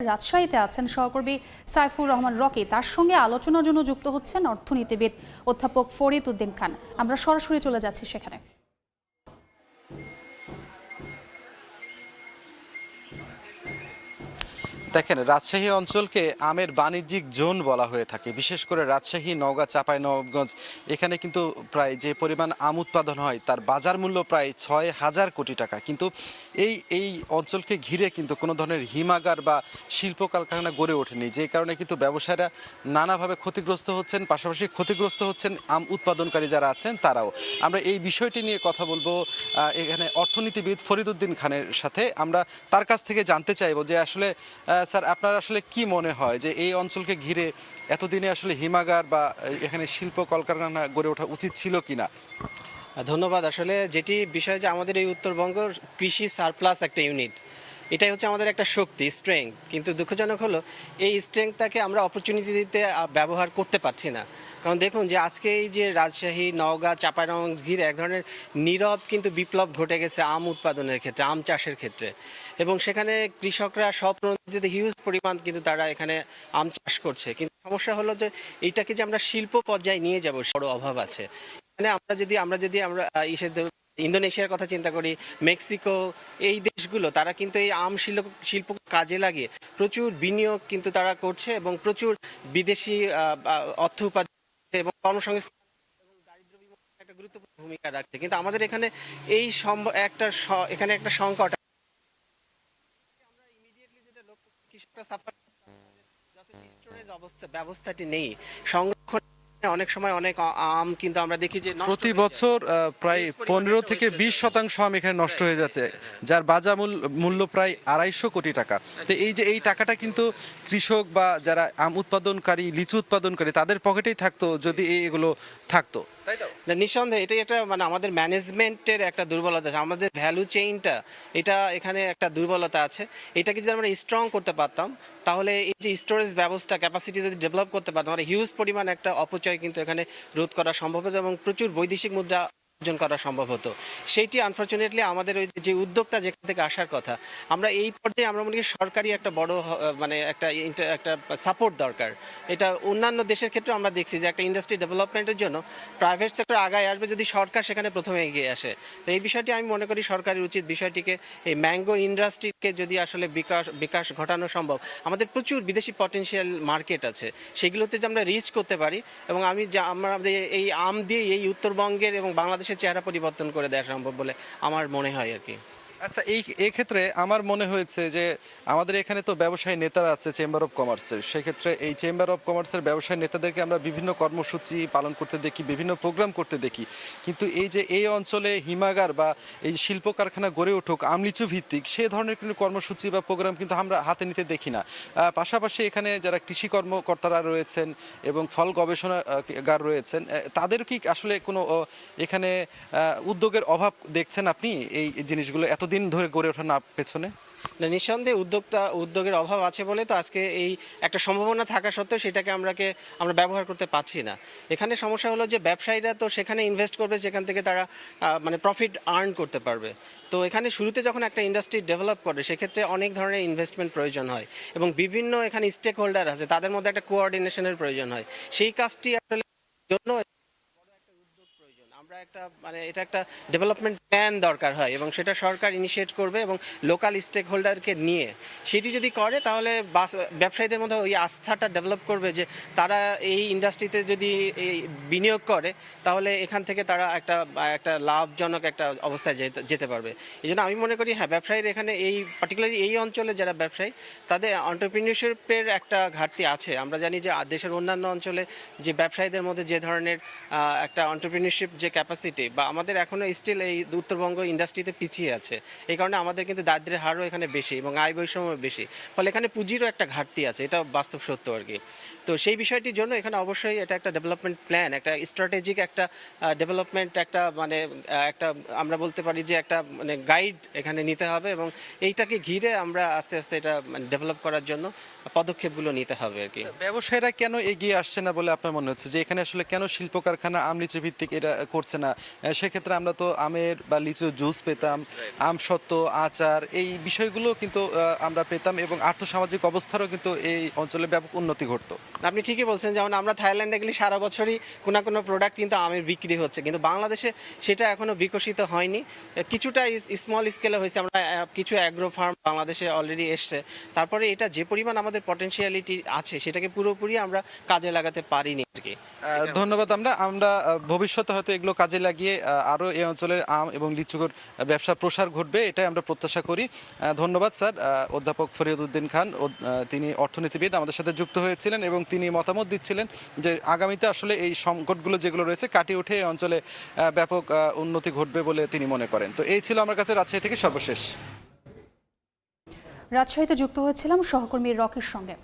রাজশাহীতে আছেন সহকর্মী সাইফুর রহমান রকি। তার সঙ্গে আলোচনার জন্য যুক্ত হচ্ছেন অর্থনীতিবিদ অধ্যাপক ফরিদ উদ্দিন খান। আমরা সরাসরি চলে যাচ্ছি সেখানে। দেখেন, রাজশাহী অঞ্চলকে আমের বাণিজ্যিক জোন বলা হয়ে থাকে। বিশেষ করে রাজশাহী, নওগাঁ চাঁপাই নবাবগঞ্জ এখানে কিন্তু প্রায় যে পরিমাণ আম উৎপাদন হয়, তার বাজার মূল্য প্রায় ছয় হাজার কোটি টাকা। কিন্তু এই এই অঞ্চলকে ঘিরে কিন্তু কোনো ধরনের হিমাগার বা শিল্প কারখানা গড়ে ওঠেনি। যে কারণে কিন্তু ব্যবসায়ীরা নানাভাবে ক্ষতিগ্রস্ত হচ্ছেন, পাশাপাশি ক্ষতিগ্রস্ত হচ্ছেন আম উৎপাদনকারী যারা আছেন, তারাও। আমরা এই বিষয়টি নিয়ে কথা বলব এখানে অর্থনীতিবিদ ফরিদুদ্দিন খানের সাথে। আমরা তার কাছ থেকে জানতে চাইব যে আসলে স্যার, আপনার আসলে কি মনে হয় যে এই অঞ্চলকে ঘিরে এতদিনে আসলে হিমাগার বা এখানে শিল্প কলকারখানা গড়ে ওঠা উচিত ছিল কিনা? ধন্যবাদ। আসলে যেটি বিষয় যে আমাদের এই উত্তরবঙ্গ কৃষি সারপ্লাস একটা ইউনিট। এটাই হচ্ছে আমাদের একটা শক্তি স্ট্রেংথ কিন্তু দুঃখজনক হলো, এই স্ট্রেংথটাকে আমরা অপরচুনিটি দিতে ব্যবহার করতে পারছি না। কারণ দেখুন যে আজকে এই যে রাজশাহী, নওগাঁ, চাঁপাইনবাবগঞ্জ ঘিরে এক ধরনের নীরব কিন্তু বিপ্লব ঘটে গেছে আম উৎপাদনের ক্ষেত্রে, আম চাষের ক্ষেত্রে। এবং সেখানে কৃষকরা স্বপ্রণোদিত হিউজ পরিমাণ কিন্তু তারা এখানে আম চাষ করছে। কিন্তু সমস্যা হলো যে এইটাকে যে আমরা শিল্প পর্যায়ে নিয়ে যাব বড় অভাব আছে। মানে আমরা যদি আমরা যদি আমরা ইসে ইন্দোনেশিয়ার কথা চিন্তা করি, মেক্সিকো, এই দেশগুলো তারা কিন্তু এই আম শিল্প শিল্প কাজে লাগিয়ে প্রচুর বিনিয়োগ কিন্তু তারা করছে এবং প্রচুর বিদেশি অর্থ উপার্জন এবং কর্মসংস্থান ভূমিকা রাখছে। কিন্তু আমাদের এখানে এই একটা এখানে একটা সংকট। কৃষকরা স্টোরেজ অবস্থা, ব্যবস্থাটি নেই। সংরক্ষণ অনেক সময় অনেক আম কিন্তু আমরা দেখি যে প্রতি বছর প্রায় পনেরো থেকে বিশ শতাংশ আম এখানে নষ্ট হয়ে যাচ্ছে যার বাজার মূল- মূল্য প্রায় আড়াইশো কোটি টাকা। তো এই যে এই টাকাটা কিন্তু কৃষক বা যারা আম উৎপাদনকারী লিচু উৎপাদনকারী তাদের পকেটেই থাকতো যদি এগুলো থাকতো। নিঃসন্দেহে এটাই একটা মানে আমাদের ম্যানেজমেন্টের একটা দুর্বলতা আছে। আমাদের ভ্যালু চেইনটা এটা এখানে একটা দুর্বলতা আছে। এটাকে যদি আমরা স্ট্রং করতে পারতাম, তাহলে এই যে স্টোরেজ ব্যবস্থা ক্যাপাসিটি যদি ডেভেলপ করতে পারতাম আমরা হিউজ পরিমাণ একটা অপচয় কিন্তু এখানে রোধ করা সম্ভব হতো এবং প্রচুর বৈদেশিক মুদ্রা অর্জন করা সম্ভব হতো। সেইটি আনফর্চুনেটলি আমাদের ওই যে উদ্যোক্তা যেখান থেকে আসার কথা, আমরা এই পর্যায়ে আমরা মনে করি সরকারি একটা বড় মানে একটা একটা সাপোর্ট দরকার। এটা অন্যান্য দেশের ক্ষেত্রে আমরা দেখছি যে একটা ইন্ডাস্ট্রি ডেভেলপমেন্টের জন্য প্রাইভেট সেক্টর আগায় আসবে যদি সরকার সেখানে প্রথমে এগিয়ে আসে। তো এই বিষয়টি আমি মনে করি সরকারের উচিত বিষয়টিকে, এই ম্যাঙ্গো ইন্ডাস্ট্রিকে যদি আসলে বিকাশ বিকাশ ঘটানো সম্ভব। আমাদের প্রচুর বিদেশি পটেনশিয়াল মার্কেট আছে, সেগুলোতে যে আমরা রিচ করতে পারি, এবং আমি যা, আমরা এই আম দিয়ে এই উত্তরবঙ্গের এবং বাংলাদেশের চেহারা পরিবর্তন করে দেওয়া সম্ভব বলে আমার মনে হয় আর কি। আচ্ছা এই এই ক্ষেত্রে আমার মনে হয়েছে যে আমাদের এখানে তো ব্যবসায়ী নেতারা আছে চেম্বার অফ কমার্সের সেক্ষেত্রে এই চেম্বার অফ কমার্সের ব্যবসায়ী নেতাদেরকে আমরা বিভিন্ন কর্মসূচি পালন করতে দেখি, বিভিন্ন প্রোগ্রাম করতে দেখি। কিন্তু এই যে এই অঞ্চলে হিমাগার বা এই শিল্প কারখানা গড়ে উঠুক, আমলিচু ভিত্তিক, সে ধরনের কোনো কর্মসূচি বা প্রোগ্রাম কিন্তু আমরা হাতে নিতে দেখি না। পাশাপাশি এখানে যারা কৃষি কর্মকর্তারা রয়েছেন এবং ফল গবেষণাগার রয়েছেন তাদের কি আসলে কোনো এখানে উদ্যোগের অভাব দেখছেন আপনি এই জিনিসগুলো এতদিন ধরে গড়ে ওঠা না পেছনে? নিঃসন্দেহে উদ্যোক্তা, উদ্যোগের অভাব আছে বলে তো আজকে এই একটা সম্ভাবনা থাকা সত্ত্বেও সেটাকে আমরাকে, আমরা ব্যবহার করতে পারছি না। এখানে সমস্যা হলো যে ব্যবসায়ীরা তো সেখানে ইনভেস্ট করবে, যেখান থেকে তারা মানে প্রফিট আর্ন করতে পারবে। তো এখানে শুরুতে যখন একটা ইন্ডাস্ট্রি ডেভেলপ করে, সেক্ষেত্রে অনেক ধরনের ইনভেস্টমেন্ট প্রয়োজন হয় এবং বিভিন্ন এখানে স্টেক হোল্ডার আছে, তাদের মধ্যে একটা কোঅর্ডিনেশনের প্রয়োজন হয়। সেই কাজটি আসলে জন্য বড় একটা উদ্যোগ প্রয়োজন আমরা একটা মানে এটা একটা ডেভেলপমেন্ট প্ল্যান দরকার হয় এবং সেটা সরকার ইনিশিয়েট করবে এবং লোকাল স্টেক হোল্ডারকে নিয়ে। সেটি যদি করে, তাহলে বাস, ব্যবসায়ীদের মধ্যে ওই আস্থাটা ডেভেলপ করবে যে তারা এই ইন্ডাস্ট্রিতে যদি বিনিয়োগ করে, তাহলে এখান থেকে তারা একটা একটা লাভজনক একটা অবস্থায় যেতে যেতে পারবে। এই জন্য আমি মনে করি হ্যাঁ ব্যবসায়ীর এখানে এই পার্টিকুলারলি এই অঞ্চলে যারা ব্যবসায়ী, তাদের অন্টারপ্রিনিয়রশিপের একটা ঘাটতি আছে। আমরা জানি যে দেশের অন্যান্য অঞ্চলে যে ব্যবসায়ীদের মধ্যে যে ধরনের একটা অন্টারপ্রিনিয়রশিপ যে ক্যাপাসিটি বা আমাদের এখনও স্টিল এই উত্তরবঙ্গ ইন্ডাস্ট্রিতে পিছিয়ে আছে, এই কারণে আমাদের কিন্তু দারিদ্রের হারও এখানে বেশি এবং আয় বৈষম্য বেশি। ফলে এখানে পুঁজিরও একটা ঘাটতি আছে এটা বাস্তব সত্য আর কি। তো সেই বিষয়টির জন্য এখানে অবশ্যই এটা একটা ডেভেলপমেন্ট প্ল্যান একটা স্ট্র্যাটেজিক একটা ডেভেলপমেন্ট একটা মানে একটা আমরা বলতে পারি যে একটা মানে গাইড এখানে নিতে হবে এবং এইটাকে ঘিরে আমরা আস্তে আস্তে এটা মানে ডেভেলপ করার জন্য পদক্ষেপগুলো নিতে হবে আর কি। ব্যবসায়ীরা কেন এগিয়ে আসছে না বলে আপনার মনে হচ্ছে? যে এখানে আসলে কেন শিল্প কারখানা আমলিচু ভিত্তিক এটা করছে না। সেক্ষেত্রে আমরা তো আমের বা লিচু জুস পেতাম আম সত্ত্ব আচার এই বিষয়গুলো কিন্তু আমরা পেতাম এবং আর্থসামাজিক অবস্থারও কিন্তু এই অঞ্চলে ব্যাপক উন্নতি ঘটতো। আপনি ঠিকই বলছেন যেমন আমরা থাইল্যান্ডে গেলে সারা বছরই কোনো কোনো প্রোডাক্ট কিন্তু আমের বিক্রি হচ্ছে। কিন্তু বাংলাদেশে সেটা এখনও বিকশিত হয়নি। কিছুটা স্মল স্কেলে হয়েছে। আমরা কিছু অ্যাগ্রো ফার্ম বাংলাদেশে অলরেডি এসছে। তারপরে এটা যে পরিমাণ আমাদের পটেনশিয়ালিটি আছে সেটাকে পুরোপুরি আমরা কাজে লাগাতে পারিনি আর কি। ধন্যবাদ আমরা আমরা ভবিষ্যতে হয়তো এগুলো কাজে লাগিয়ে আরও এই অঞ্চলের আম এবং লিচুর ব্যবসা প্রসার ঘটবে, এটাই আমরা প্রত্যাশা করি। ধন্যবাদ স্যার। অধ্যাপক ফরিদউদ্দিন খান তিনি অর্থনীতিবিদ আমাদের সাথে যুক্ত হয়েছিলেন এবং তিনি মতামত দিচ্ছিলেন যে আগামীতে আসলে এই সংকটগুলো যেগুলো রয়েছে কাটিয়ে উঠে এই অঞ্চলে ব্যাপক উন্নতি ঘটবে বলে তিনি মনে করেন। তো এই ছিল আমার কাছে রাজশাহী থেকে সর্বশেষ। রাজশাহীতে যুক্ত হয়েছিলাম সহকর্মী রকির সঙ্গে।